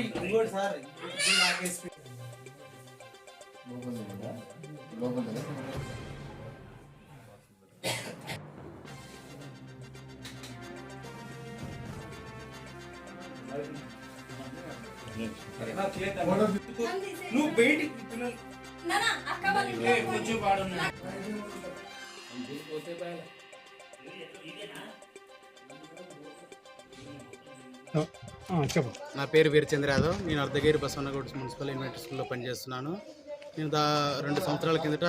ఇంకోటి సార్ ఇది నాకేసి నువ్వు బయటికి పిల్లలు నానా అక్క వాళ్ళ ఇంట్లో ఏ, కొంచెం పాడున్నా చెప్పు. నా పేరు వీరచంద్ర యాదవ్. నేను అర్ధగిరి బసవనగూడ మున్సిపల్ ఎలిమెంటరీ స్కూల్లో పనిచేస్తున్నాను. నేను దా రెండు సంవత్సరాల కిందట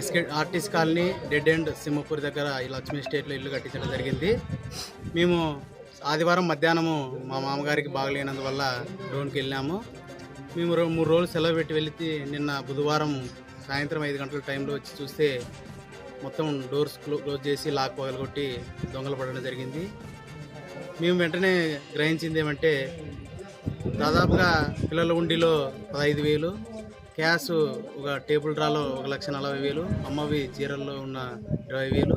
SK artist colony dead end Simhapur దగ్గర ఈ లక్ష్మీ స్టేట్లో ఇల్లు కట్టించడం జరిగింది. మేము ఆదివారం మధ్యాహ్నము మా మామగారికి బాగలేనందువల్ల డోన్కి వెళ్ళాము. మేము మూడు రోజులు సెలవు పెట్టి వెళితే నిన్న బుధవారం సాయంత్రం ఐదు గంటల టైంలో వచ్చి చూస్తే మొత్తం డోర్స్ క్లో- క్లోజ్ చేసి లాక్ పగలగొట్టి దొంగలు పడడం జరిగింది. మేము వెంటనే గ్రహించింది ఏమంటే దాదాపుగా పిల్లల ఉండిలో పదహైదు వేలు క్యాష్ ఒక టేబుల్ డ్రాలో ఒక లక్ష నలభై వేలు అమ్మవి చీరల్లో ఉన్న ఇరవై వేలు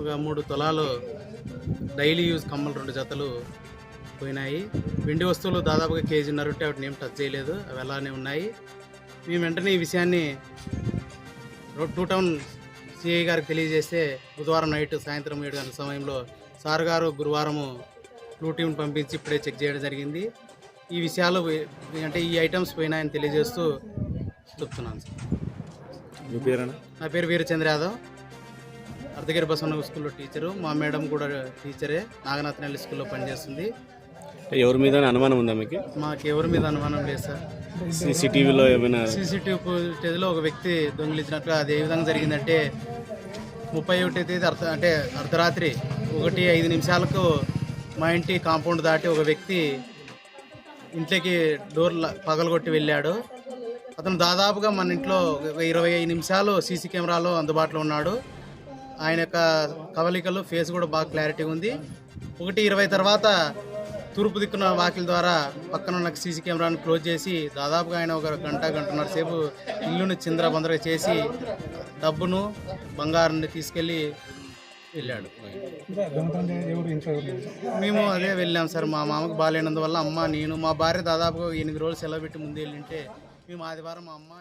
ఒక మూడు తులాలు డైలీ యూజ్ కమ్మలు రెండు జతలు పోయినాయి. వెండి వస్తువులు దాదాపుగా కేజీన్నర ఉంటే వాటిని ఏం టచ్ చేయలేదు అవి అలానే ఉన్నాయి. మేము వెంటనే ఈ విషయాన్ని రోడ్ టూ టౌన్ సిఐ గారికి తెలియజేస్తే బుధవారం నైట్ సాయంత్రం ఏడు గంటల సమయంలో సార్ గారు గురువారము బ్లూ టీం పంపించి ఇప్పుడే చెక్ చేయడం జరిగింది. ఈ విషయాలు అంటే ఈ ఐటమ్స్ పోయినాయని తెలియజేస్తూ చెప్తున్నాను సార్. నా పేరు వీరచంద్ర యాదవ్. అర్ధగిరి బసవన్న స్కూల్లో టీచరు. మా మేడం కూడా టీచరే. నాగనాథనల్లి స్కూల్లో పనిచేస్తుంది. ఎవరి మీద అనుమానం ఉందా మీకు? మాకు ఎవరి మీద అనుమానం లేదు సార్. సీసీటీవీలో ఏమైనా సీసీటీవీ ఒక వ్యక్తి దొంగిలించినట్లు అది ఏ విధంగా జరిగిందంటే ముప్పై ఒకటి తేదీ అర్ధ అంటే అర్ధరాత్రి ఒకటి ఐదు నిమిషాలకు మా ఇంటి కాంపౌండ్ దాటి ఒక వ్యక్తి ఇంట్లోకి డోర్ పగలగొట్టి వెళ్ళాడు. అతను దాదాపుగా మన ఇంట్లో ఇరవై ఐదు నిమిషాలు సీసీ కెమెరాలో అందుబాటులో ఉన్నాడు. ఆయన యొక్క కవలికలు ఫేస్ కూడా బాగా క్లారిటీ ఉంది. ఒకటి ఇరవై తర్వాత తూర్పు దిక్కున వాకిల ద్వారా పక్కన ఉన్న సీసీ కెమెరాను క్లోజ్ చేసి దాదాపుగా ఆయన ఒక గంట గంటన్నర సేపు ఇల్లుని చిందరబందర చేసి డబ్బును బంగారాన్ని తీసుకెళ్ళి వెళ్ళాడు. మేము అదే వెళ్ళాం సార్. మా మామకు బాగాలేనందువల్ల అమ్మ నేను మా భార్య దాదాపుగా ఎనిమిది రోజులు సెలవు పెట్టి ముందు వెళ్ళింటే మేము ఆదివారం మా అమ్మ